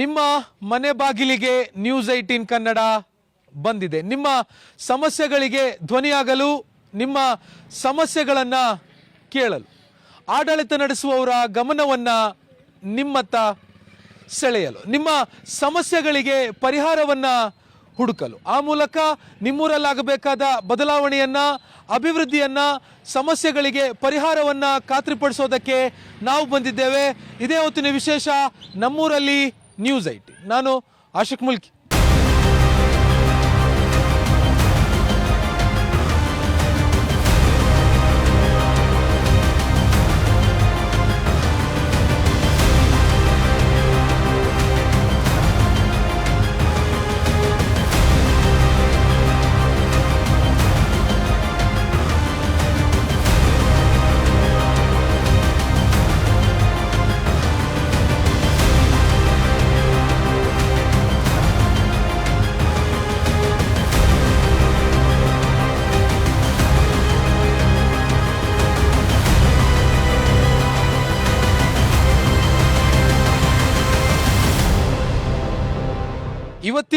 ನಿಮ್ಮ ಮನೆ ಬಾಗಿಲಿಗೆ ನ್ಯೂಸ್ ಏಯ್ಟೀನ್ ಕನ್ನಡ ಬಂದಿದೆ. ನಿಮ್ಮ ಸಮಸ್ಯೆಗಳಿಗೆ ಧ್ವನಿಯಾಗಲು, ನಿಮ್ಮ ಸಮಸ್ಯೆಗಳನ್ನು ಕೇಳಲು, ಆಡಳಿತ ನಡೆಸುವವರ ಗಮನವನ್ನು ನಿಮ್ಮತ್ತ ಸೆಳೆಯಲು, ನಿಮ್ಮ ಸಮಸ್ಯೆಗಳಿಗೆ ಪರಿಹಾರವನ್ನು ಹುಡುಕಲು. ಆ ಮೂಲಕ ನಿಮ್ಮೂರಲ್ಲಾಗಬೇಕಾದ ಬದಲಾವಣೆಯನ್ನ, ಅಭಿವೃದ್ಧಿಯನ್ನ, ಸಮಸ್ಯೆಗಳಿಗೆ ಪರಿಹಾರವನ್ನ ಖಾತ್ರಿಪಡಿಸೋದಕ್ಕೆ ನಾವು ಬಂದಿದ್ದೇವೆ. ಇದೇ ಹೊತ್ತಿನ ವಿಶೇಷ ನಮ್ಮೂರಲ್ಲಿ ನ್ಯೂಸ್ ಐಟಿ ನಾನು ಆಶಿಕ್ ಮುಲ್ಕಿ.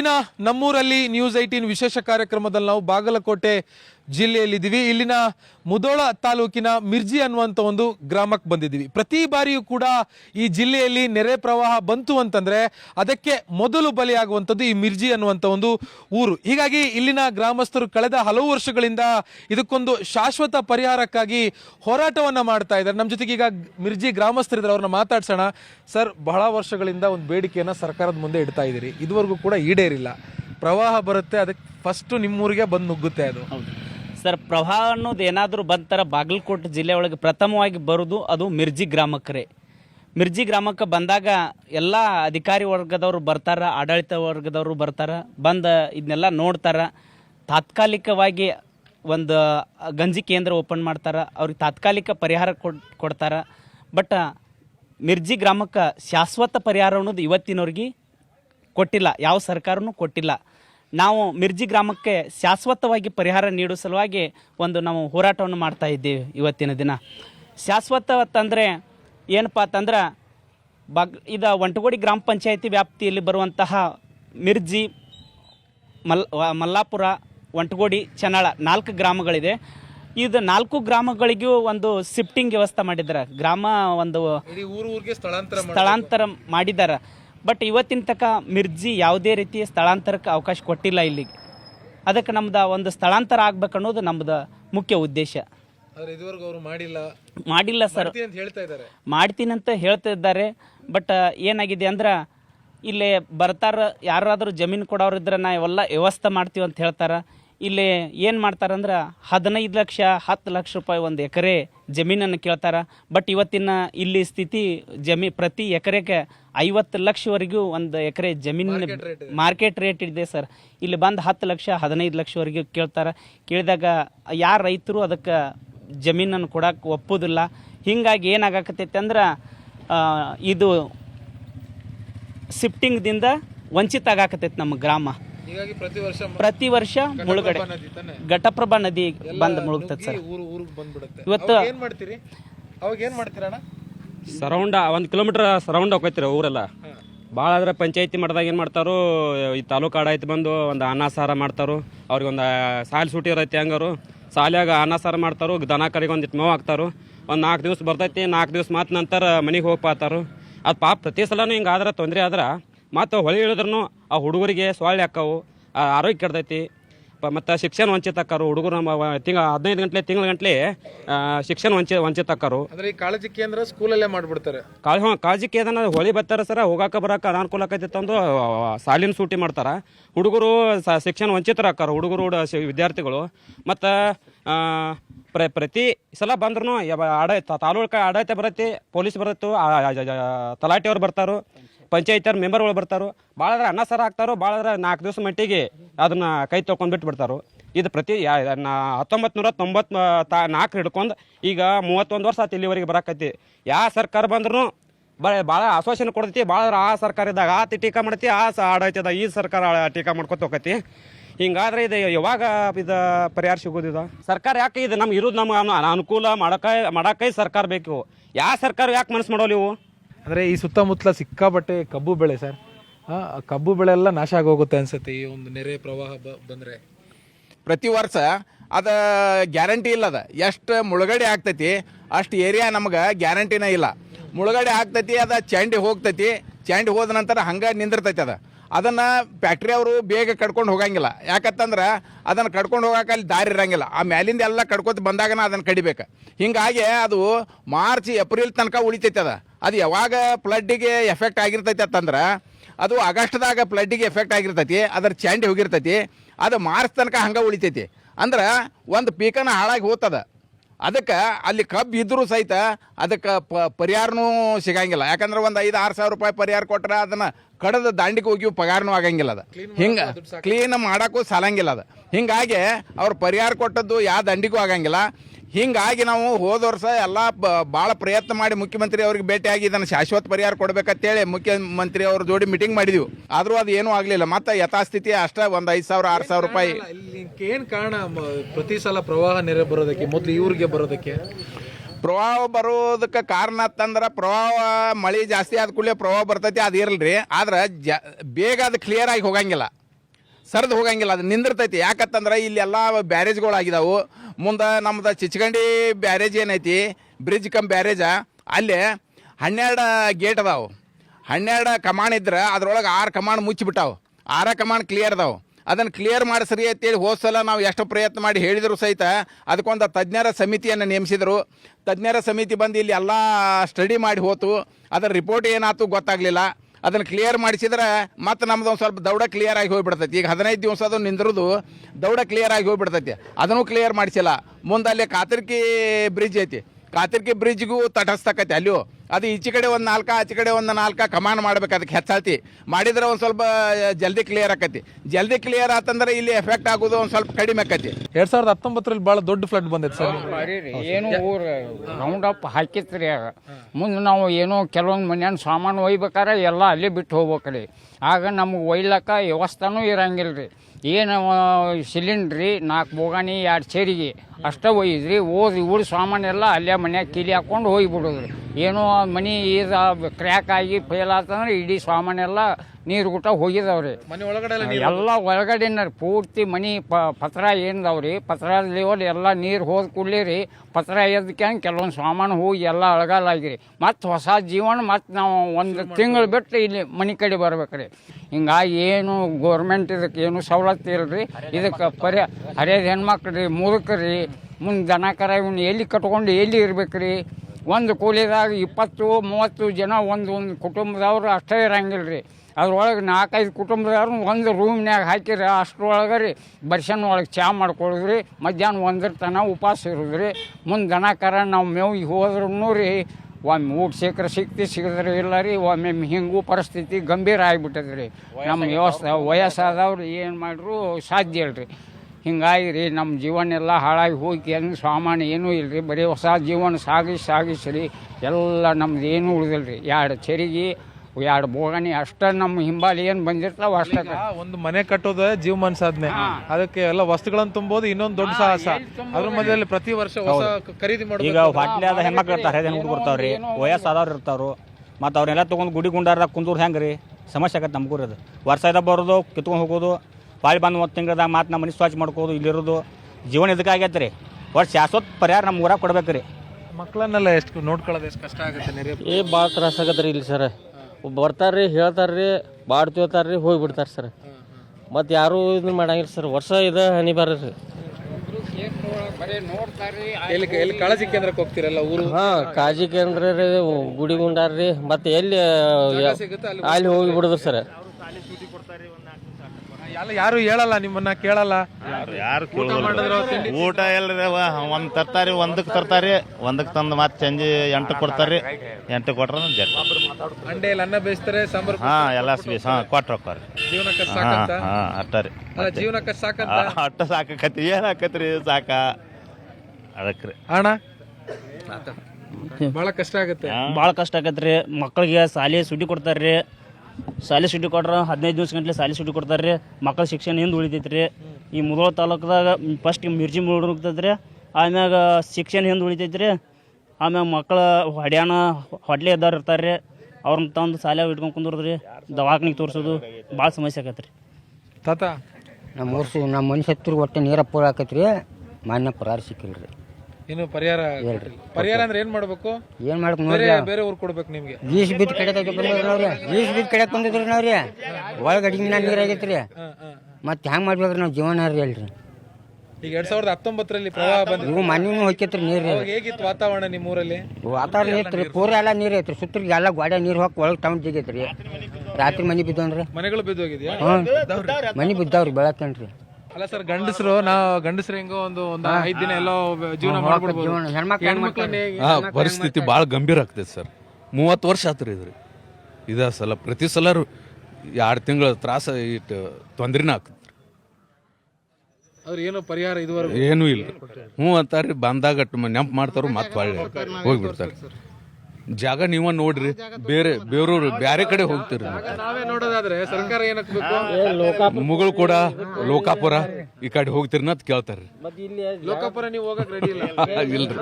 ಇವತ್ತಿನ ನಮ್ಮೂರಲ್ಲಿ ನ್ಯೂಸ್ ಏಯ್ಟೀನ್ ವಿಶೇಷ ಕಾರ್ಯಕ್ರಮದಲ್ಲಿ ನಾವು ಬಾಗಲಕೋಟೆ ಜಿಲ್ಲೆಯಲ್ಲಿದ್ದೀವಿ. ಇಲ್ಲಿನ ಮುದೋಳ ತಾಲೂಕಿನ ಮಿರ್ಜಿ ಅನ್ನುವಂಥ ಒಂದು ಗ್ರಾಮಕ್ಕೆ ಬಂದಿದ್ದೀವಿ. ಪ್ರತಿ ಬಾರಿಯೂ ಕೂಡ ಈ ಜಿಲ್ಲೆಯಲ್ಲಿ ನೆರೆ ಪ್ರವಾಹ ಬಂತು ಅಂತಂದರೆ ಅದಕ್ಕೆ ಮೊದಲು ಬಲಿಯಾಗುವಂಥದ್ದು ಈ ಮಿರ್ಜಿ ಅನ್ನುವಂಥ ಒಂದು ಊರು. ಹೀಗಾಗಿ ಇಲ್ಲಿನ ಗ್ರಾಮಸ್ಥರು ಕಳೆದ ಹಲವು ವರ್ಷಗಳಿಂದ ಇದಕ್ಕೊಂದು ಶಾಶ್ವತ ಪರಿಹಾರಕ್ಕಾಗಿ ಹೋರಾಟವನ್ನು ಮಾಡ್ತಾ ಇದ್ದಾರೆ. ನಮ್ಮ ಜೊತೆಗೆ ಈಗ ಮಿರ್ಜಿ ಗ್ರಾಮಸ್ಥರಿದ್ದಾರೆ. ಅವ್ರನ್ನ ಮಾತಾಡ್ಸೋಣ. ಸರ್, ಬಹಳ ವರ್ಷಗಳಿಂದ ಒಂದು ಬೇಡಿಕೆಯನ್ನು ಸರ್ಕಾರದ ಮುಂದೆ ಇಡ್ತಾ ಇದ್ದೀರಿ. ಇದುವರೆಗೂ ಕೂಡ ಈಡೇರಿಲ್ಲ. ಪ್ರವಾಹ ಬರುತ್ತೆ. ಅದಕ್ಕೆ ಫಸ್ಟು ನಿಮ್ಮೂರಿಗೆ ಬಂದು ನುಗ್ಗುತ್ತೆ ಅದು. ಸರ್ ಪ್ರವಾಹ ಅನ್ನೋದು ಏನಾದರೂ ಬಂತರ ಬಾಗಲಕೋಟೆ ಜಿಲ್ಲೆ ಒಳಗೆ ಪ್ರಥಮವಾಗಿ ಬರೋದು ಅದು ಮಿರ್ಜಿ ಗ್ರಾಮಕ್ಕರೇ. ಮಿರ್ಜಿ ಗ್ರಾಮಕ್ಕೆ ಬಂದಾಗ ಎಲ್ಲ ಅಧಿಕಾರಿ ವರ್ಗದವರು ಬರ್ತಾರ, ಆಡಳಿತ ವರ್ಗದವರು ಬರ್ತಾರ, ಬಂದು ಇದನ್ನೆಲ್ಲ ನೋಡ್ತಾರ. ತಾತ್ಕಾಲಿಕವಾಗಿ ಒಂದು ಗಂಜಿ ಕೇಂದ್ರ ಓಪನ್ ಮಾಡ್ತಾರ, ಅವ್ರಿಗೆ ತಾತ್ಕಾಲಿಕ ಪರಿಹಾರ ಕೊಡ್ತಾರ. ಬಟ್ ಮಿರ್ಜಿ ಗ್ರಾಮಕ್ಕೆ ಶಾಶ್ವತ ಪರಿಹಾರ ಅನ್ನೋದು ಇವತ್ತಿನವ್ರಿಗೆ ಕೊಟ್ಟಿಲ್ಲ, ಯಾವ ಸರ್ಕಾರನೂ ಕೊಟ್ಟಿಲ್ಲ. ನಾವು ಮಿರ್ಜಿ ಗ್ರಾಮಕ್ಕೆ ಶಾಶ್ವತವಾಗಿ ಪರಿಹಾರ ನೀಡುವ ಸಲುವಾಗಿ ಒಂದು ನಾವು ಹೋರಾಟವನ್ನು ಮಾಡ್ತಾ ಇದ್ದೀವಿ ಇವತ್ತಿನ ದಿನ. ಶಾಶ್ವತ ಅಂತಂದರೆ ಏನಪ್ಪ ಅಂತಂದ್ರೆ ಬಗ್ ಇದು ಒಂಟಗೋಡಿ ಗ್ರಾಮ ಪಂಚಾಯಿತಿ ವ್ಯಾಪ್ತಿಯಲ್ಲಿ ಬರುವಂತಹ ಮಿರ್ಜಿ ಮಲ್ ಮಲ್ಲಾಪುರ ಒಂಟಗೋಡಿ ಚನಾಳ ನಾಲ್ಕು ಗ್ರಾಮಗಳಿದೆ. ಇದು ನಾಲ್ಕು ಗ್ರಾಮಗಳಿಗೂ ಒಂದು ಶಿಫ್ಟಿಂಗ್ ವ್ಯವಸ್ಥೆ ಮಾಡಿದ್ದಾರೆ. ಗ್ರಾಮ ಒಂದು ಊರು ಊರಿಗೆ ಸ್ಥಳಾಂತರ ಸ್ಥಳಾಂತರ ಮಾಡಿದ್ದಾರೆ. ಬಟ್ ಇವತ್ತಿನ ತನಕ ಮಿರ್ಜಿ ಯಾವುದೇ ರೀತಿಯ ಸ್ಥಳಾಂತರಕ್ಕೆ ಅವಕಾಶ ಕೊಟ್ಟಿಲ್ಲ ಇಲ್ಲಿಗೆ. ಅದಕ್ಕೆ ನಮ್ದು ಒಂದು ಸ್ಥಳಾಂತರ ಆಗ್ಬೇಕು ಅನ್ನೋದು ನಮ್ದು ಮುಖ್ಯ ಉದ್ದೇಶ. ಆದ್ರೆ ಇದುವರೆಗೂ ಅವರು ಮಾಡಿಲ್ಲ. ಮಾಡಿಲ್ಲ ಸರ್. ಮಾಡ್ತೀನಿ ಅಂತ ಹೇಳ್ತಾ ಇದ್ದಾರೆ. ಮಾಡ್ತೀನಂತ ಹೇಳ್ತಾ ಇದ್ದಾರೆ. ಬಟ್ ಏನಾಗಿದೆ ಅಂದ್ರೆ ಇಲ್ಲಿ ಬರ್ತಾರ ಯಾರಾದರೂ ಜಮೀನು ಕೊಡೋರಿದ್ರೆ ನಾ ಇವೆಲ್ಲ ವ್ಯವಸ್ಥೆ ಮಾಡ್ತೀವಿ ಅಂತ ಹೇಳ್ತಾರೆ. ಇಲ್ಲಿ ಏನು ಮಾಡ್ತಾರಂದ್ರೆ ಹದಿನೈದು ಲಕ್ಷ ಹತ್ತು ಲಕ್ಷ ರೂಪಾಯಿ ಒಂದು ಎಕರೆ ಜಮೀನನ್ನು ಕೇಳ್ತಾರೆ. ಬಟ್ ಇವತ್ತಿನ ಇಲ್ಲಿ ಸ್ಥಿತಿ ಜಮೀ ಪ್ರತಿ ಎಕರೆಗೆ ಐವತ್ತು ಲಕ್ಷವರೆಗೂ ಒಂದು ಎಕರೆ ಜಮೀನಿನ ಮಾರ್ಕೆಟ್ ರೇಟ್ ಇದೆ. ಸರ್. ಇಲ್ಲಿ ಬಂದು ಹತ್ತು ಲಕ್ಷ ಹದಿನೈದು ಲಕ್ಷವರೆಗೂ ಕೇಳ್ತಾರೆ. ಕೇಳಿದಾಗ ಯಾರು ರೈತರು ಅದಕ್ಕೆ ಜಮೀನನ್ನು ಕೊಡೋಕೆ ಒಪ್ಪೋದಿಲ್ಲ. ಹೀಗಾಗಿ ಏನಾಗಕತ್ತೈತೆ ಅಂದ್ರೆ ಇದು ಶಿಫ್ಟಿಂಗ್ದಿಂದ ವಂಚಿತ ಆಗಾಕತ್ತೈತೆ ನಮ್ಮ ಗ್ರಾಮ. ಹೀಗಾಗಿ ಪ್ರತಿ ವರ್ಷ ಪ್ರತಿ ವರ್ಷ ಮುಳುಗಡೆ. ಘಟಪ್ರಭಾ ನದಿ ಬಂದು ಮುಳುಗ್ತದೆ ಸರ್. ಊರು ಊರಿಗೆ ಬಂದ್ಬಿಡುತ್ತೆ. ಇವತ್ತು ಏನ್ ಮಾಡ್ತೀರಿ? ಅವಾಗ ಏನ್ ಮಾಡ್ತೀರಣ್ಣ ಸರೌಂಡ ಒಂದು ಕಿಲೋಮೀಟರ್ ಸರೌಂಡ್ ಹೋಗ್ತೀರ ಊರೆಲ್ಲ. ಭಾಳ ಆದ್ರೆ ಪಂಚಾಯತಿ ಮಟ್ಟದಾಗ ಏನು ಮಾಡ್ತಾರೋ ಈ ತಾಲೂಕು ಆಡಾಯ್ತು ಬಂದು ಒಂದು ಅನ್ನ ಸಾರ ಮಾಡ್ತಾರೋ. ಅವ್ರಿಗೆ ಒಂದು ಸಾಲಿ ಸೂಟಿ ಇರೈತಿ ಹಂಗಾರು. ಸಾಲ್ಯಾಗ ಅನ್ನ ಸಾರು ಮಾಡ್ತಾರೋ ದನ ಕರಿಗೆ ಒಂದಿಟ್ಟು ಮೇವು ಹಾಕ್ತಾರೋ. ಒಂದು ನಾಲ್ಕು ದಿವ್ಸ ಬರ್ತೈತಿ ನಾಲ್ಕು ದಿವ್ಸ ಮಾತು ನಂತರ ಮನೆಗೆ ಹೋಗಿ ಪಾತಾರು. ಅದು ಪಾಪ ಪ್ರತಿ ಸಲನೂ ಹಿಂಗೆ ಆದ್ರೆ ತೊಂದರೆ ಆದ್ರೆ ಮತ್ತು ಹೊಳೆ ಇಳಿದ್ರೂ ಆ ಹುಡುಗರಿಗೆ ಸೊಳ್ಳೆ ಹಾಕವು ಆ ಆರೋಗ್ಯ ಕೆಡ್ತೈತಿ ಮತ್ತು ಶಿಕ್ಷಣ ವಂಚಿತ ಆಕ್ಕಾರು ಹುಡುಗರು ನಮ್ಮ ತಿಂಗ ಹದಿನೈದು ಗಂಟೆ ತಿಂಗಳ ಗಂಟ್ಲೆ ಶಿಕ್ಷಣ ವಂಚಿ ವಂಚಿತ ಆಕ್ಕಾರು ಅಂದ್ರೆ ಈ ಕಾಳಜಿ ಕೇಂದ್ರ ಸ್ಕೂಲಲ್ಲೇ ಮಾಡಿಬಿಡ್ತಾರೆ. ಕಾಳ ಹ್ಞೂ ಕಾಳಜಿ ಕೇದನ ಹೊಳಿ ಬರ್ತಾರೆ ಸರ ಹೋಗಾಕ ಬರಾಕ ಅನಾನುಕೂಲ ಆಕೈತಿ ಅಂದು ಸಾಲಿನ ಸೂಟಿ ಮಾಡ್ತಾರೆ. ಹುಡುಗರು ಸ ಶಿಕ್ಷಣ ವಂಚಿತರ ಹುಡುಗರು ವಿದ್ಯಾರ್ಥಿಗಳು. ಮತ್ತು ಪ್ರ ಪ್ರತಿ ಸಲ ಬಂದ್ರೂ ಆಡಳಿತ ತಾಲೂಕು ಆಡಳಿತ ಬರುತ್ತೆ ಪೊಲೀಸ್ ಬರುತ್ತೆ ತಲಾಟೆಯವ್ರು ಬರ್ತಾರೋ. ಪಂಚಾಯತಿಯವ್ರ ಮೆಂಬರ್ಗಳು ಬರ್ತಾರೋ. ಭಾಳ ಅಂದ್ರೆ ಅನ್ನ, ಸರ ಹಾಕ್ತಾರೋ. ಭಾಳ ಅದ್ರ ನಾಲ್ಕು ದಿವಸ ಮಟ್ಟಿಗೆ ಅದನ್ನ ಕೈ ತೊಗೊಂಡ್ಬಿಟ್ಟು ಬಿಡ್ತಾರೋ. ಇದು ಪ್ರತಿ ಹತ್ತೊಂಬತ್ತು ನೂರ ತೊಂಬತ್ತು, ತಾ, ನಾಲ್ಕು ಹಿಡ್ಕೊಂಡು ಈಗ ಮೂವತ್ತೊಂದು ವರ್ಷ ಆತು ಇಲ್ಲಿವರೆಗೆ ಬರಕೈತಿ ಯಾವ ಸರ್ಕಾರ ಬಂದ್ರು ಭಾಳ ಭಾಳ ಆಶ್ವಾಸನೆ ಕೊಡ್ತೈತಿ. ಭಾಳ ಆ ಸರ್ಕಾರ ಇದ್ದಾಗ ಆ ಟೀಕಾ ಮಾಡ್ತಿ, ಆ ಸ ಆಡೈತದ ಈ ಸರ್ಕಾರ ಟೀಕಾ ಮಾಡ್ಕೊತ ಹೋಗತಿ ಹಿಂಗಾದ್ರೆ ಇದು ಯಾವಾಗ ಇದು ಪರಿಹಾರ ಸಿಗೋದಿದ ಸರ್ಕಾರ ಯಾಕೆ ಇದು ನಮ್ಗೆ ಇರೋದು ನಮ್ಗೆ ಅನು- ಅನುಕೂಲ ಮಾಡೋಕೆ ಮಾಡೋಕೆ ಸರ್ಕಾರ ಬೇಕು? ಯಾವ ಸರ್ಕಾರ ಯಾಕೆ ಮನಸ್ಸು ಮಾಡೋಲ್ಲ ಇವು ಅಂದ್ರೆ ಈ ಸುತ್ತಮುತ್ತಲ ಸಿಕ್ಕಾಪಟ್ಟೆ ಕಬ್ಬು ಬೆಳೆ ಸರ್. ಕಬ್ಬು ಬೆಳೆ ಎಲ್ಲ ನಾಶ ಆಗೋಗುತ್ತೆ ಅನ್ಸುತ್ತೆ ಈ ಒಂದು ನೆರೆ ಪ್ರವಾಹ ಬಂದರೆ. ಪ್ರತಿ ವರ್ಷ ಅದ ಗ್ಯಾರಂಟಿ ಇಲ್ಲ ಅದ. ಎಷ್ಟು ಮುಳುಗಡೆ ಆಗ್ತೈತಿ, ಅಷ್ಟು ಏರಿಯಾ ನಮ್ಗೆ ಗ್ಯಾರಂಟಿನೇ ಇಲ್ಲ. ಮುಳುಗಡೆ ಆಗ್ತೈತಿ, ಅದ ಚಂಡಿ ಹೋಗ್ತೈತಿ, ಚಂಡಿ ಹೋದ ನಂತರ ಹಂಗೆ ನಿಂದಿರ್ತೈತಿ ಅದ. ಅದನ್ನು ಫ್ಯಾಕ್ಟ್ರಿ ಅವರು ಬೇಗ ಕಡ್ಕೊಂಡು ಹೋಗಂಗಿಲ್ಲ. ಯಾಕಂತಂದ್ರೆ ಅದನ್ನು ಕಡ್ಕೊಂಡು ಹೋಗಕ್ಕೆ ಅಲ್ಲಿ ದಾರಿ ಇರಂಗಿಲ್ಲ. ಆ ಮ್ಯಾಲಿಂದ ಎಲ್ಲ ಕಡ್ಕೊತ ಬಂದಾಗನ ಅದನ್ನು ಕಡಿಬೇಕು. ಹಿಂಗಾಗಿ ಅದು ಮಾರ್ಚ್, ಏಪ್ರಿಲ್ ತನಕ ಉಳಿತೈತಿ ಅದ. ಅದು ಯಾವಾಗ ಫ್ಲಡ್ಡಿಗೆ ಎಫೆಕ್ಟ್ ಆಗಿರ್ತೈತಿ ಅಂತಂದ್ರೆ ಅದು ಆಗಸ್ಟ್ದಾಗ ಫ್ಲಡ್ಡಿಗೆ ಎಫೆಕ್ಟ್ ಆಗಿರ್ತೈತಿ ಅದರ ಚಂಡಿ ಹೋಗಿರ್ತೈತಿ ಅದು ಮಾರ್ಚ್ ತನಕ ಹಂಗೆ ಉಳಿತೈತಿ. ಅಂದ್ರೆ ಒಂದು ಪೀಕನ ಹಾಳಾಗಿ ಹೋಗ್ತದ ಅದಕ್ಕೆ ಅಲ್ಲಿ ಕಬ್ಬು ಇದ್ದರೂ ಸಹಿತ ಅದಕ್ಕೆ ಪ ಪರಿಹಾರನೂ ಸಿಗಂಗಿಲ್ಲ. ಯಾಕಂದ್ರೆ ಒಂದು ಐದು ಆರು ಸಾವಿರ ರೂಪಾಯಿ ಪರಿಹಾರ ಕೊಟ್ಟರೆ ಅದನ್ನು ಕಡದ ದಾಂಡಿಗೆ ಹೋಗಿ ಪಗಾರನೂ ಆಗಂಗಿಲ್ಲ ಅದು. ಹಿಂಗೆ ಕ್ಲೀನ್ ಮಾಡೋಕ್ಕೂ ಸಾಲಂಗಿಲ್ಲ ಅದು. ಹಿಂಗಾಗಿ ಅವ್ರು ಪರಿಹಾರ ಕೊಟ್ಟದ್ದು ಯಾವ ದಂಡಿಗೂ ಆಗಂಗಿಲ್ಲ. ಹಿಂಗಾಗಿ ನಾವು ಹೋದ ವರ್ಷ ಎಲ್ಲ ಭಾಳ ಪ್ರಯತ್ನ ಮಾಡಿ ಮುಖ್ಯಮಂತ್ರಿ ಅವ್ರಿಗೆ ಭೇಟಿಯಾಗಿ ಇದನ್ನು ಶಾಶ್ವತ ಪರಿಹಾರ ಕೊಡ್ಬೇಕಂತೇಳಿ ಮುಖ್ಯಮಂತ್ರಿ ಅವ್ರ ಜೋಡಿ ಮೀಟಿಂಗ್ ಮಾಡಿದ್ವಿ. ಆದರೂ ಅದು ಏನೂ ಆಗಲಿಲ್ಲ. ಮತ್ತೆ ಯಥಾಸ್ಥಿತಿ ಅಷ್ಟೇ ಒಂದು ಐದು ಸಾವಿರ ಆರು ಸಾವಿರ ರೂಪಾಯಿ. ಏನು ಕಾರಣ? ಪ್ರತಿ ಸಲ ಪ್ರವಾಹ ನೆರೆ ಬರೋದಕ್ಕೆ ಮೊದಲು ಇವ್ರಿಗೆ ಬರೋದಕ್ಕೆ? ಪ್ರವಾಹ ಬರೋದಕ್ಕೆ ಕಾರಣ ಅಂತಂದ್ರೆ ಪ್ರವಾಹ ಮಳೆ ಜಾಸ್ತಿ ಆದ ಕೂಡಲೇ ಪ್ರವಾಹ ಬರ್ತೈತಿ ಅದು ಇರಲ್ರಿ. ಆದ್ರೆ ಜ ಬೇಗ ಅದು ಕ್ಲಿಯರ್ ಆಗಿ ಹೋಗಂಗಿಲ್ಲ. ಸರ್ದು ಹೋಗಂಗಿಲ್ಲ, ಅದು ನಿಂದಿರ್ತೈತಿ. ಯಾಕಂತಂದ್ರೆ ಇಲ್ಲಿ ಎಲ್ಲ ಬ್ಯಾರೇಜ್ಗಳಾಗಿದಾವು. ಮುಂದೆ ನಮ್ದು ಚಿಚಗಂಡಿ ಬ್ಯಾರೇಜ್ ಏನೈತಿ, ಬ್ರಿಡ್ಜ್ ಕಮ್ ಬ್ಯಾರೇಜ, ಅಲ್ಲಿ ಹನ್ನೆರಡು ಗೇಟ್ ಅದಾವು. ಹನ್ನೆರಡು ಕಮಾಂಡ್ ಇದ್ರೆ, ಅದ್ರೊಳಗೆ ಆರು ಕಮಾಂಡ್ ಮುಚ್ಚಿಬಿಟ್ಟಾವು. ಆರ ಕಮಾಂಡ್ ಕ್ಲಿಯರ್ ಅದಾವು. ಅದನ್ನು ಕ್ಲಿಯರ್ ಮಾಡಿಸ್ರಿ ಅಂತೇಳಿ ಹೋದ ಸಲ ನಾವು ಎಷ್ಟು ಪ್ರಯತ್ನ ಮಾಡಿ ಹೇಳಿದರೂ ಸಹಿತ ಅದಕ್ಕೊಂದು ತಜ್ಞರ ಸಮಿತಿಯನ್ನು ನೇಮಿಸಿದರು. ತಜ್ಞರ ಸಮಿತಿ ಬಂದು ಇಲ್ಲಿ ಎಲ್ಲ ಸ್ಟಡಿ ಮಾಡಿ ಹೋತು. ಅದರ ರಿಪೋರ್ಟ್ ಏನಾಯ್ತು ಗೊತ್ತಾಗಲಿಲ್ಲ. ಅದನ್ನು ಕ್ಲಿಯರ್ ಮಾಡಿಸಿದ್ರೆ ಮತ್ತೆ ನಮ್ದು ಒಂದು ಸ್ವಲ್ಪ ದೌಡ ಕ್ಲಿಯರ್ ಆಗಿ ಹೋಗ್ಬಿಡ್ತೈತಿ. ಈಗ ಹದಿನೈದು ದಿವಸ ಅದು ನಿಂದಿರೋದು ದೌಡ ಕ್ಲಿಯರ್ ಆಗಿ ಹೋಗ್ಬಿಡ್ತೈತಿ. ಅದನ್ನು ಕ್ಲಿಯರ್ ಮಾಡಿಸಿಲ್ಲ. ಮುಂದೆ ಅಲ್ಲಿ ಕಾತರ್ಕಿ ಬ್ರಿಡ್ಜ್ ಐತಿ. ಕಾತಿರ್ಕಿ ಬ್ರಿಡ್ಜ್ಗೂ ತಟಸ್ಥಕೈತಿ ಅಲ್ಲಿಯೂ ಅದು ಈಚೆ ಕಡೆ ಒಂದು ನಾಲ್ಕ ಆಚೆ ಕಡೆ ಒಂದು ನಾಲ್ಕ ಕಮಾನ್ ಮಾಡ್ಬೇಕು ಅದಕ್ಕೆ ಹೆಚ್ಚಾತಿ ಮಾಡಿದ್ರೆ ಒಂದು ಸ್ವಲ್ಪ ಜಲ್ದಿ ಕ್ಲಿಯರ್ ಆಕತಿ. ಜಲ್ದಿ ಕ್ಲಿಯರ್ ಆತಂದ್ರೆ ಇಲ್ಲಿ ಎಫೆಕ್ಟ್ ಆಗೋದು ಒಂದು ಸ್ವಲ್ಪ ಕಡಿಮೆ ಆಕತಿ. ಎರಡ್ ಸಾವಿರದ ಹತ್ತೊಂಬತ್ತರಲ್ಲಿ ಬಹಳ ದೊಡ್ಡ ಫ್ಲಡ್ ಬಂದೈತೆ ಸರ್. ಏನು ಊರು ರೌಂಡ್ ಅಪ್ ಹಾಕಿತ್ರಿ ಆಗ ಮುಂದೆ ನಾವು ಏನೋ ಕೆಲವೊಂದು ಮನ್ಯಾನ ಸಾಮಾನು ಒಯ್ಬೇಕಾರೆ ಎಲ್ಲ ಅಲ್ಲಿ ಬಿಟ್ಟು ಹೋಗ್ಬೇಕ್ರಿ. ಆಗ ನಮ್ಗೆ ಒಯ್ಲಕ್ಕ ವ್ಯವಸ್ಥೆನೂ ಇರಂಗಿಲ್ಲ ರೀ ಏನು ಸಿಲಿಂಡ್ರಿ ನಾಲ್ಕು ಬೋಗಾಣಿ ಎರಡು ಚೇರಿಗೆ. ಅಷ್ಟೇ ಒಯ್ಯಿದ್ರಿ ಓದಿ ಉಳಿ ಸಾಮಾನೆಲ್ಲ ಅಲ್ಲೇ ಮನ್ಯಾಗ ಕೀಲಿ ಹಾಕ್ಕೊಂಡು ಹೋಗ್ಬಿಡೋದ್ರಿ. ಏನೋ ಮನೆ ಇದು ಕ್ರ್ಯಾಕ್ ಆಗಿ ಫೇಲ್ ಆತಂದ್ರೆ ಇಡೀ ಸಾಮಾನೆಲ್ಲ ನೀರು ಗುಟ್ಟ ಹೋಗಿದಾವ್ರಿ. ಮನೆ ಒಳಗಡೆ ಎಲ್ಲ ಎಲ್ಲ ಒಳಗಡೆನ ಪೂರ್ತಿ ಮನಿ ಪ ಪತ್ರ ಏನದವ್ರಿ ಪತ್ರ ಹೋಗಿ ಎಲ್ಲ ನೀರು ಹೋದ ಕೂಡಲಿರಿ ಪತ್ರ ಎದ್ದಕ್ಕೆ ಕೆಲವೊಂದು ಸಾಮಾನು ಹೋಗಿ ಎಲ್ಲ ಅಳಗಾಲಾಗಿರಿ. ಮತ್ತು ಹೊಸ ಜೀವನ ಮತ್ತು ನಾವು ಒಂದು ತಿಂಗಳು ಬಿಟ್ಟು ಇಲ್ಲಿ ಮನೆ ಕಡೆ ಬರ್ಬೇಕ್ರಿ. ಹಿಂಗಾಗಿ ಏನು ಗೋರ್ಮೆಂಟ್ ಇದಕ್ಕೆ ಏನು ಸವಲತ್ತು ಇಲ್ರಿ. ಇದಕ್ಕೆ ಪರಿ ಹರಿಯದ ಹೆಣ್ಮಕ್ಳು ರೀ ಮುದುಕರಿ ಮುಂದೆ ದನ ಕರ ಇವನ್ನ ಎಲ್ಲಿ ಕಟ್ಕೊಂಡು ಎಲ್ಲಿ ಇರ್ಬೇಕ್ರಿ? ಒಂದು ಕೂಲಿದಾಗ ಇಪ್ಪತ್ತು ಮೂವತ್ತು ಜನ ಒಂದು ಒಂದು ಕುಟುಂಬದವ್ರು ಅಷ್ಟೇ ಇರಂಗಿಲ್ಲ ರೀ ಅದ್ರೊಳಗೆ ನಾಲ್ಕೈದು ಕುಟುಂಬದವ್ರು ಒಂದು ರೂಮ್ನ್ಯಾಗ ಹಾಕಿರಿ ಅಷ್ಟರೊಳಗೆ ರೀ ಬರ್ಷನ್ ಒಳಗೆ ಚಾ ಮಾಡ್ಕೊಳ್ಳೋದ್ರಿ ಮಧ್ಯಾಹ್ನ ಒಂದ್ರ ತನಕ ಉಪವಾಸ ಇರೋದ್ರಿ. ಮುಂದೆ ದನ ಕರ ನಾವು ಮೇವು ಹೋದ್ರೂ ರೀ ಒಮ್ಮೆ ಊಟ ಸಿಕ್ಕರೆ ಸಿಕ್ತಿ ಸಿಗದ್ರೆ ಇಲ್ಲ ರೀ ಒಮ್ಮೆ ಹಿಂಗೂ ಪರಿಸ್ಥಿತಿ ಗಂಭೀರ ಆಗಿಬಿಟ್ಟದ್ರಿ. ರೀ ನಮ್ಮ ವ್ಯವಸ್ಥೆ ವಯಸ್ಸಾದವ್ರು ಏನು ಮಾಡ್ರು ಸಾಧ್ಯ ಇಲ್ರಿ. ಹಿಂಗಾಗಿ ರೀ ನಮ್ಮ ಜೀವನ ಎಲ್ಲ ಹಾಳಾಗಿ ಹೋಗಿ ಏನು ಸಾಮಾನು ಏನೂ ಇಲ್ಲ ರೀ ಬರೀ ಹೊಸ ಜೀವನ ಸಾಗಿಸಿ ಸಾಗಿಸ್ರಿ ಎಲ್ಲ ನಮ್ದು ಏನೂ ಉಳಿದಿಲ್ಲ ರೀ ಎರಡು ಚೆರಿಗೆ ಎರಡು ಬೋಗಣಿ ಅಷ್ಟೇ ನಮ್ಮ ಹಿಂಬಾಲಿ ಏನು ಬಂದಿರ್ತಾವ ಅಷ್ಟೇ ಒಂದು ಮನೆ ಕಟ್ಟೋದು ಜೀವಮಾನ ಸಾಧನೆ. ಅದಕ್ಕೆ ಎಲ್ಲ ವಸ್ತುಗಳನ್ನು ತುಂಬೋದು ಇನ್ನೊಂದು ದೊಡ್ಡ ಸಾಹಸ. ಅದ್ರ ಮಧ್ಯದಲ್ಲಿ ಪ್ರತಿ ವರ್ಷ ಹೊಸ ಮಾಡಿ ಖರೀದಿ ಈಗ ಮಾಡಬೇಕು ಹೊಟ್ಲೆ ಆದ ಹೆಣ್ಮಕ್ಳು ಇರ್ತಾರೆ ಹೆಣ್ಣು ವಯಸ್ಸು ಆದವ್ರು ವಯಸ್ಸಾದವ್ರು ಇರ್ತಾವ್ರು. ಮತ್ತು ಅವ್ರನ್ನೆಲ್ಲ ತೊಗೊಂಡು ಗುಡಿ ಗುಂಡಾರ್ದಾಗ ಕುಂದೂರು ಹೆಂಗೆ ರೀ ಸಮಸ್ಯೆ ಆಗತ್ತೆ ನಮಗೂ ಅದು. ವರ್ಷ ವರ್ಷದ ಬರೋದು ಕಿತ್ಕೊಂಡು ಹೋಗೋದು ಬಾಳಿ ಬಂದು ಒಂದು ತಿಂಗಳದಾಗ ಮಾತು ನಮ್ಮ ಮನೆ ಸ್ವಚ್ಛ ಮಾಡ್ಕೋದು ಇಲ್ಲಿರೋದು. ಜೀವನ ಇದಕ್ಕೆ ಆಗೈತೆ ರೀ. ಒಟ್ಟು ಶಾಶ್ವತ ಪರಿಹಾರ ನಮ್ಮ ಊರಾಗ ಕೊಡ್ಬೇಕು ರೀ. ಮಕ್ಕಳನ್ನೆಲ್ಲ ಎಷ್ಟು ನೋಡ್ಕೊಳ್ಳೋದು ಎಷ್ಟು ಕಷ್ಟ ಆಗುತ್ತೆ ರೀ ಏ ಭಾಳ ತ್ರಾಸ ಆಗತ್ತೆ ರೀ ಇಲ್ಲಿ ಸರ್. ಬರ್ತಾರ್ರಿ ಹೇಳ್ತಾರ್ರಿ ಬಾಡ್ ಹೋಗಿ ಬಿಡ್ತಾರೆ ಸರ್. ಮತ್ತು ಯಾರೂ ಇದನ್ನ ಮಾಡಂಗಿಲ್ಲ ಸರ್. ವರ್ಷ ಇದು ಹನಿ ಬರ್ರಿ ಎಲ್ಲಿ ಎಲ್ಲಿ ಕಾಳಜಿ ಕೇಂದ್ರಕ್ಕೆ ಹೋಗ್ತಿರಲ್ಲ ಊರು? ಹಾಂ ಕಾಜಿ ಕೇಂದ್ರ ರೀ ಗುಡಿ ಗುಂಡಾರ್ರಿ ಮತ್ತು ಎಲ್ಲಿ ಅಲ್ಲಿ ಅಲ್ಲಿ ಹೋಗಿ ಬಿಡುದು ಸರ್. ಎಲ್ಲ ಯಾರು ಹೇಳಲ್ಲ ನಿಮ್ಮನ್ನ ಕೇಳಲ್ಲ. ಯಾರು ಊಟ ಮಾಡಿದ್ರು ಊಟ ಎಲ್ರಿ ಒಂದ್ ತರ್ತಾರಿ ಒಂದಕ್ಕೆ ತರ್ತಾರಿ ಒಂದಕ್ಕೆ ತಂದು ಮತ್ತೆ ಸಂಜೆ ಎಂಟು ಕೊಡ್ತಾರಿ. ಎಂಟು ಕೊಟ್ರ ಅಂಡೆಯಲ್ಲಿ ಅನ್ನ ಬೇಯಿಸ್ತಾರೆ ಸಾಂಬಾರ್ ಹಾ ಎಲ್ಲ ಸ್ವೀಸ್ ಹಾ ಕೊಟ್ರ ಹೋಗ್ತಾರಿ ಜೀವನಕ್ಕೆ ಹಾ ಸಾಕಂತ? ಹಾ ಅಟ್ಟಾರಿ ಅಲ್ಲ ಜೀವನಕ್ಕೆ ಸಾಕಂತ? ಅಟ್ಟ ಸಾಕತಿ ಏನ್ ಹಾಕತ್ರಿ ಸಾಕ. ಅದಕ್ರಿ ಅಣ್ಣ ಬಹಳ ಕಷ್ಟ ಆಗುತ್ತೆ. ಭಾಳ ಕಷ್ಟ ಆಗತ್ತೆ ರೀ. ಮಕ್ಕಳಿಗೆ ಶಾಲೆ ಸುಡಿ ಕೊಡ್ತಾರೆ ರೀ ಶಾಲೆ ಸುಟ್ಟಿ ಕೊಟ್ರೆ ಹದಿನೈದು ದಿವ್ಸ ಗಂಟ್ಲೆ ಶಾಲೆ ಸುಟ್ಟಿ ಕೊಡ್ತಾರೆ ರೀ ಮಕ್ಕಳ ಶಿಕ್ಷಣ ಹಿಂದೆ ಉಳಿತೈತೆ ರೀ ಈ ಮುಧೋಳ ತಾಲೂಕದಾಗ ಫಸ್ಟ್ ಮಿರ್ಜಿ ಮುಳುಗ್ತೈತೆ ರೀ ಆಮ್ಯಾಗ ಶಿಕ್ಷಣ ಹಿಂದೆ ಉಳಿತೈತೆ ರೀ ಆಮ್ಯಾಗ ಮಕ್ಕಳ ಹೊಡ್ಯಾಣ ಹೊಡ್ಲೆ ಇದ್ದವ್ರು ಇರ್ತಾರೆ ರೀ ಅವ್ರನ್ನ ತಂದು ಸಾಲ ಇಟ್ಕೊಂಡು ಕುಂದ್ರದ್ರಿ. ದವಾಖಾನಿಗೆ ತೋರಿಸೋದು ಭಾಳ ಸಮಸ್ಯೆ ಆಗತ್ತೆ ರೀ ತಾತ? ನಮ್ಮ ವರ್ಷ ನಮ್ಮ ಮನುಷ್ಯತ್ರಿಗೆ ಒಟ್ಟೆ ನೀರ ಪೂರ ಆಕತ್ರಿ. ಮಾನ್ಯ ಪರಾರ ಸಿಕ್ಕಿಲ್ರಿ ಇನ್ನು ಪರಿಹಾರ ಕೊಟ್ಟಿಲ್ಲ. ಪರಿಹಾರ ಅಂದ್ರೆ ಏನ್ ಮಾಡ್ಬೇಕು? ಏನು ಮಾಡ್ಬೇಕು ಬೇರೆ ನೋಡ್ರಿ ಬೇರೆ ಊರ್ ಕೊಡ್ಬೇಕು ನಿಮ್ಗೆ. ಗೀಸ್ ಬಿದ್ದು ಕಡೆ ಬಂದಿದ್ರಿ ನಾವ್ರಿ ಗೀಸ್ ಬಿದ್ದು ಕಡೆ ಬಂದಿದ್ರಿ ನಾವ್ರಿ ಒಳಗೆ ಅಡಿಗೆ ಮೀನ ನೀರು ಆಗೈತ್ರಿ. ಮತ್ತೆ ಹೆಂಗೆ ಮಾಡ್ಬೇಕ್ರಿ ನಾವು ಜೀವನ ರೀ ಅಲ್ರಿ ಈಗ ಎರಡ್ ಸಾವಿರದ ಹತ್ತೊಂಬತ್ತರಲ್ಲಿ ಪ್ರವಾಹ ಬಂದ ಇವು ಮನೆನೂ ಹೊಕ್ಕೈತ್ರಿ ನೀರು. ಅವಾಗ ಹೇಗಿತ್ತು ವಾತಾವರಣ ನಿಮ್ಮ ಊರಲ್ಲಿ? ವಾತಾವರಣ ಐತ್ರಿ ಪೂರ ಎಲ್ಲ ನೀರು ಐತ್ರಿ. ಸುತ್ತರಿಗೆ ಎಲ್ಲ ಗೋಡೆ ನೀರು ಹೋಗಿ ಒಳಗೆ ಟೌನ್ ಜಿಗೈತ್ರಿ. ರಾತ್ರಿ ಮನೆ ಬಿದ್ದವನ್ರಿ ಮನೆಗಳು ಬಿದ್ದೋಗಿದ್ಯಾ? ಹ್ಞೂ ಮನೆ ಬಿದ್ದಾವ್ರಿ ಬೆಳಕೇನ್ರಿ ಅಲ್ಲ ಸರ್ ಗಂಡಸರು ನಾವು ಗಂಡಸರು ಹೆಂಗೋ ಒಂದು ಒಂದು ಐದ್ ದಿನ ಎಲ್ಲೋ ಜೀವನ ಮಾಡ್ಬಿಡ್ಬೋದು. ಜೀವನ. ಹೆಣ್ಮಕ್ಳು ಹೆಣ್ಮಕ್ಳನ್ನ ಹೇಗೆ ಹಾ ಪರಿಸ್ಥಿತಿ ಭಾಳ ಗಂಭೀರ ಆಗ್ತೈತೆ ಸರ್. ಮೂವತ್ತು ವರ್ಷ ಆತ್ರಿ ಇದ್ರಿ. ಇದ ಸಲ ಪ್ರತಿ ಸಲ ಎರಡು ತಿಂಗಳ ತ್ರಾಸ ಇಟ್ಟು ತೊಂದ್ರೆನ ಆಗ್ತದೆ ಅವ್ರು ಏನೋ ಪರಿಹಾರ ಇದುವರೆಗೂ ಏನೂ ಇಲ್ಲ. ಹ್ಞೂ ಅಂತಾರ್ರಿ ಬಂದಾಗ ನೆಂಪು ಮಾಡ್ತಾರು ಮತ್ತೆ ಹೊಳ್ಳಿ ಹೋಗ್ಬಿಡ್ತಾರೆ. ಜಾಗ ನೀವ ನೋಡ್ರಿ ಬೇರೆ ಬೇರೆಯವ್ರು ಬೇರೆ ಕಡೆ ಹೋಗ್ತೀರಿ. ನೀವು. ನೋಡೋದಾದ್ರೆ ಸರ್ಕಾರ ಏನಕ್ಕೆ ಬೇಕು ಮುಗಳು ಕೂಡ ಲೋಕಾಪುರ ಈ ಕಡೆ ಹೋಗ್ತೀರಿ ಅಂತ ಕೇಳ್ತಾರ್ರಿ ಲೋಕಾಪುರ ನೀವು ಹೋಗಕ್ ರೆಡಿ ಇಲ್ಲ. ಇಲ್ರಿ.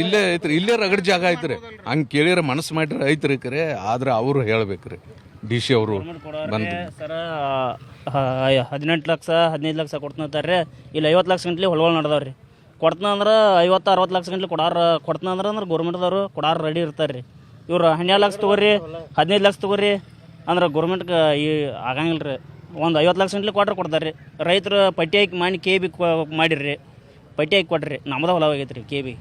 ಇಲ್ಲೇ ಐತ್ರಿ ಇಲ್ಲೇ ರಗಡ್ ಜಾಗ ಐತ್ರಿ. ಹಂಗ್ ಕೇಳಿರ ಮನಸ್ಸು ಮಾಡ್ರಿ ಐತ್ರಿ ಕರೆ ಆದ್ರೆ ಅವರು ಹೇಳ್ಬೇಕ್ರಿ ಡಿ ಸಿ ಅವರು ಬಂದು. ಸರ ಹದಿನೆಂಟು ಲಕ್ಷ ಹದಿನೈದು ಲಕ್ಷ ಕೊಡ್ತಾರೆ ಇಲ್ಲಿ ಐವತ್ತು ಲಕ್ಷ ಗಂಟ್ಲಿ ಹೊಲಗಳು ನಡೆದವ್ರಿ. ಕೊಡ್ತನ ಅಂದ್ರೆ ಐವತ್ತು ಅರವತ್ತು ಲಕ್ಷ ಗಂಟ್ಲೆ ಕೊಡಾರ ಕೊಡ್ತನ ಅಂದ್ರೆ ಅಂದ್ರೆ ಗೌರ್ಮೆಂಟ್ದವರು ಕೊಡಾರ ರೆಡಿ ಇರ್ತಾರೆ ರೀ ಇವ್ರು ಹನ್ನೆರಡು ಲಕ್ಷ ತಗೋರಿ ಹದಿನೈದು ಲಕ್ಷ ತಗೋರಿ ಅಂದ್ರೆ ಗೌರ್ಮೆಂಟ್ಗೆ ಈ ಆಗಂಗಿಲ್ಲ ರೀ ಒಂದು ಐವತ್ತು ಲಕ್ಷ ಗಂಟ್ಲೆ ಕೊಟ್ರೆ ಕೊಡ್ತಾರೆ ರೀ ರೈತರು ಪಟ್ಟಿ ಹಾಕಿ ಮಾಡಿ ಕೆ ಬಿ ಮಾಡಿರಿ ಪಟ್ಟಿ ಹಾಕಿ ಕೊಟ್ರಿ. ನಮ್ಮದ ಹೊಲ ಹೋಗೈತೆ ರೀ ಕೆ ಬಿ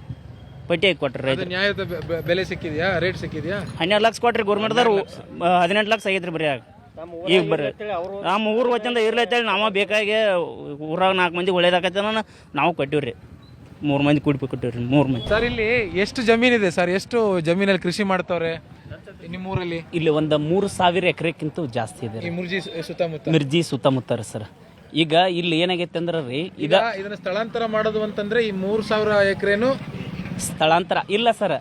ಪಟ್ಟಿ ಹಾಕಿ ಕೊಟ್ರಿ ರೈತರು. ನ್ಯಾಯದ ಬೆಲೆ ಸಿಕ್ಕಿದ್ಯಾ? ರೇಟ್ ಸಿಕ್ಕಿದ್ಯಾ? ಹನ್ನೆರಡು ಲಕ್ಷ ಕೊಟ್ರಿ ಗೌರ್ಮೆಂಟ್ದವ್ರು ಹದಿನೆಂಟು ಲಕ್ಷ ಆಗೈತ್ರಿ ಬರೀ ಆಗ. ಈಗ ಬರ್ರಿ. ನಮ್ಮ ಊರು ವತಿಯಿಂದ ಇರ್ಲೈತೇಳಿ ನಾವು ಬೇಕಾಗಿ ಊರಾಗ ನಾಲ್ಕು ಮಂದಿ ಒಳ್ಳೇದಾಕೈತೆ ನಾವು ಕೊಟ್ಟಿವ್ರಿ. ಮೂರು ಮಂದಿ ಕೂಡಿ ಕೊಟ್ಟಿವ್ರಿ ಮೂರು ಮಂದಿ. ಸರ್ ಇಲ್ಲಿ ಎಷ್ಟು ಜಮೀನಿದೆ ಸರ್? ಎಷ್ಟು ಜಮೀನಲ್ಲಿ ಕೃಷಿ ಮಾಡ್ತಾವ್ರೆ ನಿಮ್ಮೂರಲ್ಲಿ ಇಲ್ಲಿ ಒಂದು ಮೂರು ಸಾವಿರ ಎಕರೆಕ್ಕಿಂತ ಜಾಸ್ತಿ ಇದೆ ಈ ರೀ. ಮುರ್ಜಿ ಸು- ಸುತ್ತಮುತ್ತ? ಮಿರ್ಜಿ ಸುತ್ತಮುತ್ತ ರೀ ಸರ್. ಈಗ ಇಲ್ಲಿ ಏನಾಗೈತೆ ಅಂದ್ರೆ ರೀ ಈಗ ಇದನ್ನ ಸ್ಥಳಾಂತರ ಮಾಡೋದು ಅಂತಂದ್ರೆ ಈ ಮೂರ್ ಸಾವಿರ ಎಕರೆನು ಸ್ಥಳಾಂತರ ಇಲ್ಲ ಸರ್.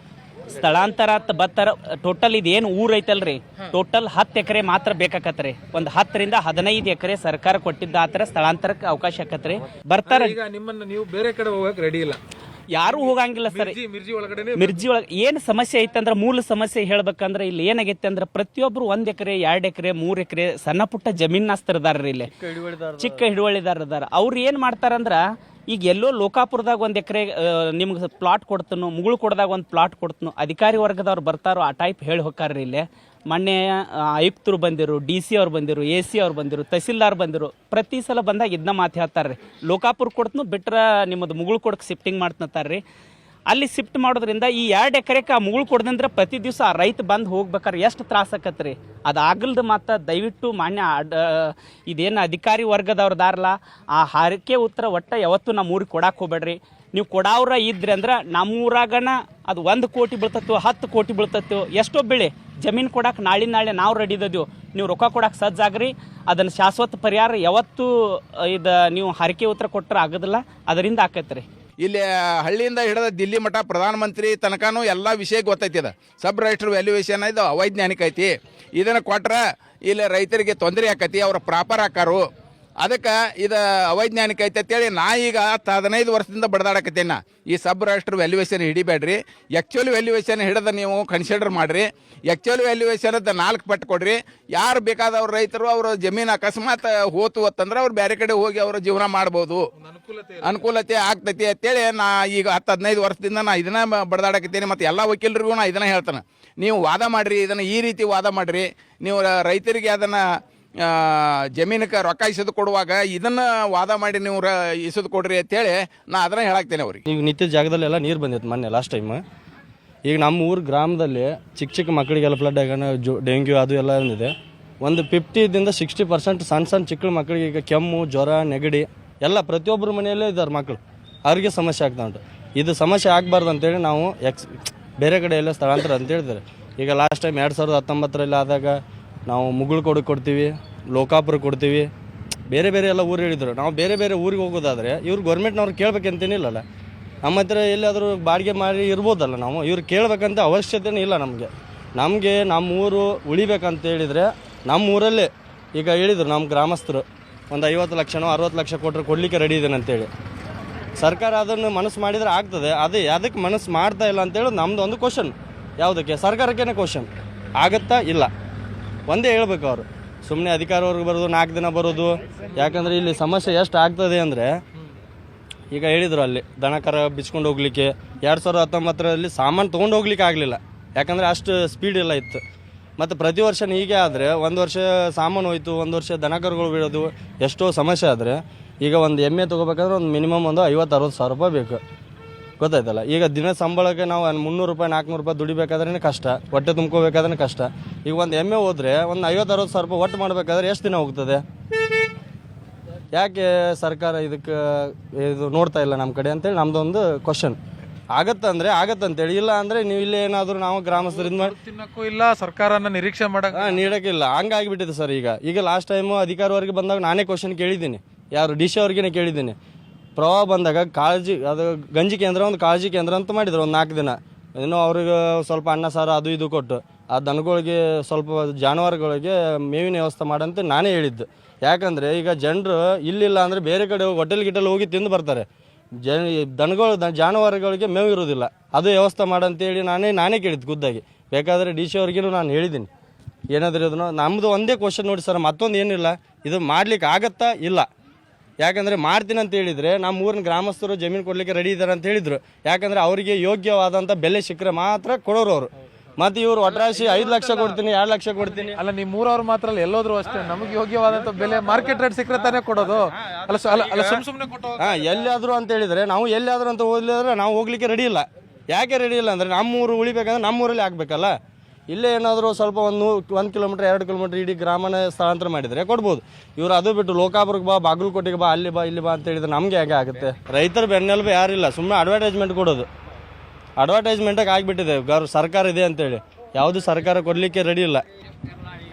ಸ್ಥಳಾಂತರ ಬತ್ತರ ಟೋಟಲ್ ಇದೇನು ಊರ್ ಐತಲ್ರಿ? ಟೋಟಲ್ ಹತ್ತು ಎಕರೆ ಮಾತ್ರ ಬೇಕಾಕತ್ರಿ. ಒಂದು ಹತ್ತರಿಂದ ಹದಿನೈದು ಎಕರೆ ಸರ್ಕಾರ ಕೊಟ್ಟಿದ್ದ ಆತರ ಸ್ಥಳಾಂತರಕ್ಕೆ ಅವಕಾಶ ಆಕತ್ರಿ. ಬರ್ತಾರ. ಈಗ ನಿಮ್ಮನ್ನ ನೀವು ಬೇರೆ ಕಡೆ ಹೋಗಕ್ ರೆಡಿ ಇಲ್ಲ. ಯಾರು ಹೋಗಂಗಿಲ್ಲ ಸರ್. ಮಿರ್ಜಿ ಒಳಗಡೆ ಮಿರ್ಜಿ ಒಳಗೆ ಏನು ಸಮಸ್ಯೆ ಐತಂದ್ರೆ ಮೂಲ ಸಮಸ್ಯೆ ಹೇಳ್ಬೇಕಂದ್ರೆ ಇಲ್ಲಿ ಏನಾಗೈತೆ ಅಂದ್ರೆ ಪ್ರತಿಯೊಬ್ರು ಒಂದ್ ಎಕರೆ ಎರಡ್ ಎಕರೆ ಮೂರ್ ಎಕರೆ ಸಣ್ಣ ಪುಟ್ಟ ಜಮೀನಸ್ತರದಾರ ಇಲ್ಲಿ. ಚಿಕ್ಕ ಹಿಡುವಳಿದಾರ ಅದಾರ ಅವ್ರು ಏನ್ ಮಾಡ್ತಾರಂದ್ರ ಈಗ ಎಲ್ಲೋ ಲೋಕಾಪುರದಾಗ ಒಂದ್ ಎಕರೆ ನಿಮ್ಗೆ ಪ್ಲಾಟ್ ಕೊಡ್ತನು ಮುಗುಳು ಕೊಡದಾಗ ಒಂದು ಪ್ಲಾಟ್ ಕೊಡ್ತನು ಅಧಿಕಾರಿ ವರ್ಗದವ್ರು ಬರ್ತಾರೋ ಆ ಟೈಪ್ ಹೇಳಿ ಹೋಗ್ತಾರ್ರಿ ಇಲ್ಲಿ. ಮೊನ್ನೆ ಆಯುಕ್ತರು ಬಂದಿರು, ಡಿ ಸಿ ಅವ್ರು ಬಂದಿರು, ಎ ಸಿ ಅವ್ರು ಬಂದಿರು, ತಹಸೀಲ್ದಾರ್ ಬಂದಿರು, ಪ್ರತಿ ಸಲ ಬಂದಾಗ ಇದನ್ನ ಮಾತು ಹೇಳ್ತಾರ್ರಿ. ಲೋಕಾಪುರ ಕೊಡ್ತನು ಬಿಟ್ರೆ ನಿಮ್ಮದು ಮುಗುಳ್ ಕೊಡಕ್ಕೆ ಶಿಫ್ಟಿಂಗ್ ಮಾಡ್ತಾರ್ರಿ ಅಲ್ಲಿ ಶಿಫ್ಟ್ ಮಾಡೋದ್ರಿಂದ ಈ ಎರಡು ಎಕರೆಗೆ ಆ ಮುಗುಳು ಕೊಡ್ದಂದ್ರೆ ಪ್ರತಿ ದಿವಸ ಆ ರೈತ ಬಂದು ಹೋಗ್ಬೇಕಾದ್ರೆ ಎಷ್ಟು ತ್ರಾಸ ರೀ ಅದು ಆಗಲ್ದು ಮತ್ತು ದಯವಿಟ್ಟು ಮಾನ್ಯ ಅಡ್ ಇದೇನು ಅಧಿಕಾರಿ ವರ್ಗದವ್ರದಾರಲ್ಲ ಆ ಹಾರಿಕೆ ಉತ್ತರ ಒಟ್ಟು ಯಾವತ್ತೂ ನಮ್ಮ ಊರಿಗೆ ಕೊಡಕ್ಕೆ ಹೋಗ್ಬೇಡ್ರಿ. ನೀವು ಕೊಡಾವ್ರ ಇದ್ರಿ ಅಂದ್ರೆ ನಮ್ಮೂರಾಗನ ಅದು ಒಂದು ಕೋಟಿ ಬೀಳ್ತತ್ತು, ಹತ್ತು ಕೋಟಿ ಬೀಳ್ತತ್ತು, ಎಷ್ಟೋ ಬೆಳೆ ಜಮೀನು ಕೊಡಕ್ಕೆ ನಾಳೆ ನಾಳೆ ನಾವು ರೆಡಿ ಇದ್ದೀವಿ ನೀವು ರೊಕ್ಕ ಕೊಡಕ್ಕೆ ಸಜ್ಜಾಗ್ರಿ ಅದನ್ನು ಶಾಶ್ವತ ಪರಿಹಾರ ಯಾವತ್ತೂ ಇದು, ನೀವು ಹರಕೆ ಉತ್ತರ ಕೊಟ್ಟರೆ ಆಗೋದಿಲ್ಲ. ಅದರಿಂದ ಆಕೈತ್ರಿ. ಇಲ್ಲಿ ಹಳ್ಳಿಯಿಂದ ಹಿಡಿದ ದಿಲ್ಲಿ ಮಠ ಪ್ರಧಾನಮಂತ್ರಿ ತನಕನೂ ಎಲ್ಲ ವಿಷಯ ಗೊತ್ತೈತಿ ಇದು ಸಬ್ ರಜಿಸ್ಟರ್ ವ್ಯಾಲ್ಯೂಯೇಷನ್ ಇದು ಅವೈಜ್ಞಾನಿಕ ಐತಿ. ಇದನ್ನು ಕೊಟ್ರೆ ಇಲ್ಲಿ ರೈತರಿಗೆ ತೊಂದರೆ ಆಕತಿ, ಅವ್ರ ಪ್ರಾಪರ್ ಆಕಾರು. ಅದಕ್ಕೆ ಇದು ಅವೈಜ್ಞಾನಿಕ ಐತೆ ಅಂತೇಳಿ ನಾ ಈಗ ಹತ್ತು ಹದಿನೈದು ವರ್ಷದಿಂದ ಬಡದಾಡಕತ್ತೇನೆ. ಈ ಸಬ್ ರಾಷ್ಟ್ರ ವ್ಯಾಲ್ಯೂಯೇಷನ್ ಹಿಡಿಬೇಡ್ರಿ. ಆ್ಯಕ್ಚುಲ್ ವ್ಯಾಲ್ಯೂಯೇಷನ್ ಹಿಡಿದ ನೀವು ಕನ್ಸಿಡರ್ ಮಾಡಿರಿ. ಆ್ಯಕ್ಚುಲ್ ವ್ಯಾಲ್ಯೂಯೇಷನ್ ಅದು ನಾಲ್ಕು ಪಟ್ಟು ಕೊಡ್ರಿ. ಯಾರು ಬೇಕಾದವ್ರ ರೈತರು ಅವರು ಜಮೀನು ಅಕಸ್ಮಾತ್ ಹೋತು ಅಂತಂದ್ರೆ ಅವ್ರು ಬೇರೆ ಕಡೆ ಹೋಗಿ ಅವರು ಜೀವನ ಮಾಡ್ಬೋದು. ಅನುಕೂಲತೆ ಆಗ್ತೈತಿ ಅಂತೇಳಿ ನಾ ಈಗ ಹತ್ತು ಹದಿನೈದು ವರ್ಷದಿಂದ ನಾ ಇದನ್ನ ಬಡದಾಡಕತ್ತೇನೆ ಬಡ್ದಾಡಕತ್ತೀನಿ ಮತ್ತು ಎಲ್ಲ ವಕೀಲರಿಗೂ ನಾ ಇದನ್ನ ಹೇಳ್ತಾನೆ. ನೀವು ವಾದ ಮಾಡಿರಿ ಇದನ್ನು ಈ ರೀತಿ ವಾದ ಮಾಡಿರಿ. ನೀವು ರೈತರಿಗೆ ಅದನ್ನು ಜಮೀನಕ್ಕೆ ರೊಕ್ಕ ಇಸದು ಕೊಡುವಾಗ ಇದನ್ನ ವಾದ ಮಾಡಿ ನೀವು ಇಸದು ಕೊಡ್ರಿ ಅಂತೇಳಿ ನಾ ಅದನ್ನ ಹೇಳಾಕ್ತೇನೆ ಅವ್ರಿಗೆ. ಈಗ ನಿತ್ಯ ಜಾಗದಲ್ಲೆಲ್ಲ ನೀರು ಬಂದಿತ್ತು ಮೊನ್ನೆ ಲಾಸ್ಟ್ ಟೈಮ್ ಈಗ ನಮ್ಮ ಊರು ಗ್ರಾಮದಲ್ಲಿ ಚಿಕ್ಕ ಚಿಕ್ಕ ಮಕ್ಕಳಿಗೆಲ್ಲ ಫ್ಲಡ್ ಆಗೋಣ ಜೋ, ಡೆಂಗ್ಯೂ ಅದು ಎಲ್ಲ ಬಂದಿದೆ. ಒಂದು ಫಿಫ್ಟಿದಿಂದ ಸಿಕ್ಸ್ಟಿ ಪರ್ಸೆಂಟ್ ಸಣ್ಣ ಸಣ್ಣ ಚಿಕ್ಕ ಮಕ್ಕಳಿಗೆ ಈಗ ಕೆಮ್ಮು, ಜ್ವರ, ನೆಗಡಿ ಎಲ್ಲ ಪ್ರತಿಯೊಬ್ಬರ ಮನೆಯಲ್ಲೇ ಇದ್ದಾರೆ ಮಕ್ಕಳು. ಅವ್ರಿಗೆ ಸಮಸ್ಯೆ ಆಗ್ತಾ ಉಂಟು. ಇದು ಸಮಸ್ಯೆ ಆಗಬಾರ್ದು ಅಂತೇಳಿ ನಾವು ಎಕ್ಸ್ ಬೇರೆ ಕಡೆ ಎಲ್ಲ ಸ್ಥಳಾಂತರ ಅಂತ ಹೇಳಿದ್ದಾರೆ. ಈಗ ಲಾಸ್ಟ್ ಟೈಮ್ ಎರಡು ಸಾವಿರದ ಹತ್ತೊಂಬತ್ತರಲ್ಲಿ ಆದಾಗ ನಾವು ಮುಗುಳ್ಕೋಡು ಕೊಡ್ತೀವಿ, ಲೋಕಾಪುರ ಕೊಡ್ತೀವಿ. ಬೇರೆ ಬೇರೆ ಎಲ್ಲ ಊರು ಹೇಳಿದ್ರು. ನಾವು ಬೇರೆ ಬೇರೆ ಊರಿಗೆ ಹೋಗೋದಾದ್ರೆ ಇವ್ರು ಗೌರ್ಮೆಂಟ್ನವ್ರು ಕೇಳಬೇಕಂತೇನಿಲ್ಲಲ್ಲ ನಮ್ಮ ಹತ್ರ ಎಲ್ಲಾದರೂ ಬಾಡಿಗೆ ಮಾಡಿ ಇರ್ಬೋದಲ್ಲ ನಾವು. ಇವ್ರು ಕೇಳಬೇಕಂತ ಅವಶ್ಯಕತೆನೇ ಇಲ್ಲ ನಮಗೆ. ನಮಗೆ ನಮ್ಮ ಊರು ಉಳಿಬೇಕಂತ ಹೇಳಿದರೆ ನಮ್ಮ ಊರಲ್ಲೇ, ಈಗ ಹೇಳಿದರು ನಮ್ಮ ಗ್ರಾಮಸ್ಥರು, ಒಂದು ಐವತ್ತು ಲಕ್ಷನೋ ಅರವತ್ತು ಲಕ್ಷ ಕೊಟ್ಟರೆ ಕೊಡಲಿಕ್ಕೆ ರೆಡಿ ಇದ್ದೇನೆ ಅಂತೇಳಿ ಸರ್ಕಾರ ಅದನ್ನು ಮನಸ್ಸು ಮಾಡಿದರೆ ಆಗ್ತದೆ. ಅದೇ, ಅದಕ್ಕೆ ಮನಸ್ಸು ಮಾಡ್ತಾ ಇಲ್ಲ ಅಂತೇಳಿ ನಮ್ಮದು ಒಂದು ಕ್ವಶನ್ ಯಾವುದಕ್ಕೆ? ಸರ್ಕಾರಕ್ಕೇನೆ ಕ್ವಶನ್ ಆಗತ್ತಾ? ಇಲ್ಲ. ಒಂದೇ ಹೇಳ್ಬೇಕು ಅವರು. ಸುಮ್ಮನೆ ಅಧಿಕಾರವರೆಗೆ ಬರೋದು, ನಾಲ್ಕು ದಿನ ಬರೋದು. ಯಾಕಂದರೆ ಇಲ್ಲಿ ಸಮಸ್ಯೆ ಎಷ್ಟು ಆಗ್ತದೆ ಅಂದರೆ, ಈಗ ಹೇಳಿದರು ಅಲ್ಲಿ ದನಕರ ಬಿಚ್ಕೊಂಡು ಹೋಗ್ಲಿಕ್ಕೆ. ಎರಡು ಸಾವಿರದ ಹತ್ತೊಂಬತ್ತರಲ್ಲಿ ಸಾಮಾನು ತೊಗೊಂಡು ಹೋಗ್ಲಿಕ್ಕೆ ಆಗಲಿಲ್ಲ. ಯಾಕಂದರೆ ಅಷ್ಟು ಸ್ಪೀಡ್ ಎಲ್ಲ ಇತ್ತು. ಮತ್ತು ಪ್ರತಿ ವರ್ಷ ಹೀಗೆ ಆದರೆ, ಒಂದು ವರ್ಷ ಸಾಮಾನು ಹೋಯ್ತು, ಒಂದು ವರ್ಷ ದನ ಕರುಗಳು ಬೀಳೋದು, ಎಷ್ಟೋ ಸಮಸ್ಯೆ ಆದರೆ, ಈಗ ಒಂದು ಎಮ್ಮೆ ತೊಗೋಬೇಕಾದ್ರೆ ಒಂದು ಮಿನಿಮಮ್ ಒಂದು ಐವತ್ತು, ಅರವತ್ತು ಸಾವಿರ ರೂಪಾಯಿ ಬೇಕು. ಗೊತ್ತಾಯ್ತಲ್ಲ? ಈಗ ದಿನ ಸಂಬಳಕ್ಕೆ ನಾವು ಮುನ್ನೂರು ರೂಪಾಯಿ ನಾಲ್ಕುನೂರು ರೂಪಾಯಿ ದುಡಿಬೇಕಾದ್ರೆ ಕಷ್ಟ. ಹೊಟ್ಟೆ ತುಂಬ್ಕೋಬೇಕಾದ್ರೆ ಕಷ್ಟ. ಈಗ ಒಂದು ಎಮ್ಮೆ ಹೋದ್ರೆ ಒಂದು ಐವತ್ತು ಅರವತ್ತು ಸಾವಿರ ರೂಪಾಯಿ ಒಟ್ಟು ಮಾಡಬೇಕಾದ್ರೆ ಎಷ್ಟು ದಿನ ಹೋಗ್ತದೆ? ಯಾಕೆ ಸರ್ಕಾರ ಇದಕ್ಕೆ ಇದು ನೋಡ್ತಾ ಇಲ್ಲ ನಮ್ಮ ಕಡೆ ಅಂತೇಳಿ ನಮ್ದೊಂದು ಕ್ವಶನ್ ಆಗತ್ತಂದ್ರೆ ಆಗತ್ತಂತೇಳಿ ಇಲ್ಲ ಅಂದ್ರೆ ನೀವು ಇಲ್ಲೇ ಏನಾದರೂ ನಾವು ಗ್ರಾಮಸ್ಥರು ಇದು ಮಾಡಿ ತಿನ್ನಕ್ಕೂ ಇಲ್ಲ ಸರ್ಕಾರನ ನಿರೀಕ್ಷೆ ಮಾಡಕ್ಕೆ ಹಾಂ ನೀಡೋಕ್ಕಿಲ್ಲ. ಹಂಗಾಗಿಬಿಟ್ಟಿದೆ ಸರ್ ಈಗ. ಈಗ ಲಾಸ್ಟ್ ಟೈಮು ಅಧಿಕಾರವರೆಗೆ ಬಂದಾಗ ನಾನೇ ಕ್ವಶನ್ ಕೇಳಿದ್ದೀನಿ. ಯಾರು ಡಿ ಸಿ ಅವ್ರಿಗೇನೆ ಕೇಳಿದ್ದೀನಿ. ಪ್ರವಾಹ ಬಂದಾಗ ಕಾಳಜಿ, ಅದು ಗಂಜಿ ಕೇಂದ್ರ, ಒಂದು ಕಾಳಜಿ ಕೇಂದ್ರ ಅಂತ ಮಾಡಿದ್ರು ಒಂದು ನಾಲ್ಕು ದಿನ. ಇನ್ನೂ ಅವ್ರಿಗೆ ಸ್ವಲ್ಪ ಅನ್ನ, ಸಾರು ಅದು ಇದು ಕೊಟ್ಟು, ಆ ದನಗಳಿಗೆ ಸ್ವಲ್ಪ ಜಾನುವಾರುಗಳಿಗೆ ಮೇವಿನ ವ್ಯವಸ್ಥೆ ಮಾಡಂತ ನಾನೇ ಹೇಳಿದ್ದು. ಯಾಕಂದರೆ ಈಗ ಜನರು ಇಲ್ಲಿಲ್ಲ ಅಂದರೆ ಬೇರೆ ಕಡೆ ಹೋಟೆಲ್ ಗಿಟೆಲ್ ಹೋಗಿ ತಿಂದು ಬರ್ತಾರೆ. ಜನ ದನಗಳು ಜಾನುವಾರುಗಳಿಗೆ ಮೇವು ಇರೋದಿಲ್ಲ ಅದು ವ್ಯವಸ್ಥೆ ಮಾಡಂತೇಳಿ ನಾನೇ ನಾನೇ ಕೇಳಿದ್ದು ಖುದ್ದಾಗಿ. ಬೇಕಾದರೆ ಡಿ ಸಿ ಅವ್ರಿಗೂ ನಾನು ಹೇಳಿದ್ದೀನಿ. ಏನಾದರೂ ಇದನ್ನು ನಮ್ಮದು ಒಂದೇ ಕ್ವಶನ್ ನೋಡಿ ಸರ್, ಮತ್ತೊಂದು ಏನಿಲ್ಲ. ಇದು ಮಾಡ್ಲಿಕ್ಕೆ ಆಗತ್ತಾ ಇಲ್ಲ? ಯಾಕಂದರೆ ಮಾಡ್ತೀನಿ ಅಂತ ಹೇಳಿದರೆ ನಮ್ಮ ಊರಿನ ಗ್ರಾಮಸ್ಥರು ಜಮೀನು ಕೊಡಲಿಕ್ಕೆ ರೆಡಿ ಇದ್ದಾರೆ ಅಂತ ಹೇಳಿದರು. ಯಾಕಂದರೆ ಅವರಿಗೆ ಯೋಗ್ಯವಾದಂಥ ಬೆಲೆ ಸಿಕ್ಕರೆ ಮಾತ್ರ ಕೊಡೋರು ಅವರು. ಮತ್ತು ಇವರು ಒಟ್ರಾಶಿ ಐದು ಲಕ್ಷ ಕೊಡ್ತೀನಿ ಎರಡು ಲಕ್ಷ ಕೊಡ್ತೀನಿ. ಅಲ್ಲ ನೀವು ಮೂರವ್ರು ಮಾತ್ರ ಅಲ್ಲ ಎಲ್ಲೋದ್ರು ಅಷ್ಟೇ. ನಮಗೆ ಯೋಗ್ಯವಾದಂತ ಬೆಲೆ ಮಾರ್ಕೆಟ್ ರೇಟ್ ಸಿಕ್ಕರೆ ತಾನೇ ಕೊಡೋದು. ಅಲ್ಲ ಅಲ್ಲ- ಸುಮ್ ಹೋಗ್- ಹಾಂ ಎಲ್ಲಿಯಾದರೂ ಅಂತ ಹೇಳಿದರೆ ನಾವು ಎಲ್ಲಿಯಾದರೂ ಅಂತ ಹೋದ್ರೆ ನಾವು ಹೋಗ್ಲಿಕ್ಕೆ ರೆಡಿ ಇಲ್ಲ. ಯಾಕೆ ರೆಡಿ ಇಲ್ಲ ಅಂದರೆ ನಮ್ಮೂರು ಉಳಿಬೇಕಂದ್ರೆ ನಮ್ಮೂರಲ್ಲಿ ಆಗಬೇಕಲ್ಲ. ಇಲ್ಲೇ ಏನಾದರೂ ಸ್ವಲ್ಪ ಒಂದು ಒಂದು ಕಿಲೋಮೀಟ್ರ್, ಎರಡು ಕಿಲೋಮೀಟ್ರ್ ಇಡೀ ಗ್ರಾಮನ ಸ್ಥಳಾಂತರ ಮಾಡಿದರೆ ಕೊಡ್ಬೋದು. ಇವರು ಅದು ಬಿಟ್ಟು ಲೋಕಾಪುರಕ್ಕೆ ಬಾ, ಬಾಗಲಕೋಟೆಗೆ ಬಾ, ಅಲ್ಲಿ ಬಾ, ಇಲ್ಲಿ ಬಾ ಅಂತ ಹೇಳಿದ್ರೆ ನಮಗೆ ಹೇಗೆ ಆಗುತ್ತೆ? ರೈತರ ಬೆನ್ನೆಲುಬು ಯಾರಿಲ್ಲ ಸುಮ್ಮನೆ ಅಡ್ವರ್ಟೈಸ್ಮೆಂಟ್ ಕೊಡೋದು. ಅಡ್ವರ್ಟೈಸ್ಮೆಂಟಾಗಿ ಆಗಿಬಿಟ್ಟಿದೆ, ಗೌರ್ ಸರ್ಕಾರ ಇದೆ ಅಂತೇಳಿ. ಯಾವುದು ಸರ್ಕಾರ ಕೊಡಲಿಕ್ಕೆ ರೆಡಿ ಇಲ್ಲ.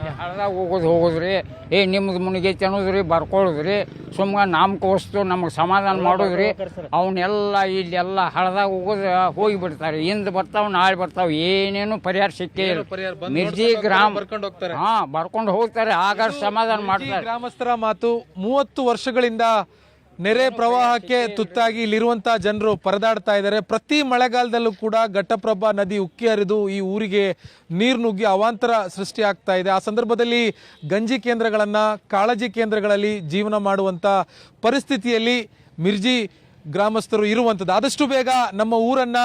ಹಳ್ದಾಗ ಹೋಗೋದು ಹೋಗೋದ್ರಿ. ಏ ನಿಮ್ದು ಮುನಿಗೈತಿ ಅನ್ನೋದ್ರಿ ಬರ್ಕೊಳ್ಳೋದ್ರಿ ಸುಮ್ಮನೆ ನಾಮಕೋಸ್ತು ನಮಗೆ ಸಮಾಧಾನ ಮಾಡೋದ್ರಿ. ಅವನ್ನೆಲ್ಲ ಇಲ್ಲೆಲ್ಲ ಹಳ್ದಾಗ ಹೋಗೋದು ಹೋಗಿಬಿಡ್ತಾರೆ. ಇಂದು ಬರ್ತಾವ ನಾಳೆ ಬರ್ತಾವ. ಏನೇನು ಪರಿಹಾರ ಸಿಕ್ಕೇ ಇಲ್ಲ. ಮಿರ್ಜಿ ಗ್ರಾಮ. ಬರ್ಕೊಂಡು ಹೋಗ್ತಾರೆ. ಹಾ ಬರ್ಕೊಂಡು ಹೋಗ್ತಾರೆ. ಆಗ ಸಮಾಧಾನ ಮಾಡ್ತಾರೆ. ಗ್ರಾಮಸ್ಥರ ಮಾತು ಮೂವತ್ತು ವರ್ಷಗಳಿಂದ ನೆರೆ ಪ್ರವಾಹಕ್ಕೆ ತುತ್ತಾಗಿ ಇಲ್ಲಿರುವಂತಹ ಜನರು ಪರದಾಡ್ತಾ ಇದ್ದಾರೆ. ಪ್ರತಿ ಮಳೆಗಾಲದಲ್ಲೂ ಕೂಡ ಘಟ್ಟಪ್ರಭಾ ನದಿ ಉಕ್ಕಿ ಹರಿದು ಈ ಊರಿಗೆ ನೀರು ನುಗ್ಗಿ ಅವಾಂತರ ಸೃಷ್ಟಿ ಆಗ್ತಾ ಇದೆ. ಆ ಸಂದರ್ಭದಲ್ಲಿ ಗಂಜಿ ಕೇಂದ್ರಗಳನ್ನ ಕಾಳಜಿ ಕೇಂದ್ರಗಳಲ್ಲಿ ಜೀವನ ಮಾಡುವಂತ ಪರಿಸ್ಥಿತಿಯಲ್ಲಿ ಮಿರ್ಜಿ ಗ್ರಾಮಸ್ಥರು ಇರುವಂಥದ್ದು ಆದಷ್ಟು ಬೇಗ ನಮ್ಮ ಊರನ್ನ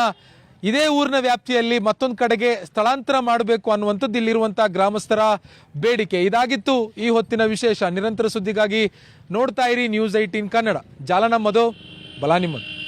ಇದೇ ಊರಿನ ವ್ಯಾಪ್ತಿಯಲ್ಲಿ ಮತ್ತೊಂದು ಕಡೆಗೆ ಸ್ಥಳಾಂತರ ಮಾಡಬೇಕು ಅನ್ನುವಂಥದ್ದು ಇಲ್ಲಿರುವಂತಹ ಗ್ರಾಮಸ್ಥರ ಬೇಡಿಕೆ. ಇದಾಗಿತ್ತು ಈ ಹೊತ್ತಿನ ವಿಶೇಷ. ನಿರಂತರ ಸುದ್ದಿಗಾಗಿ ನೋಡ್ತಾ ಇರಿ ನ್ಯೂಸ್ ಐಟೀನ್ ಕನ್ನಡ. ಜಾಲ ನಮ್ಮದು ಬಲ ನಿಮ್ಮದು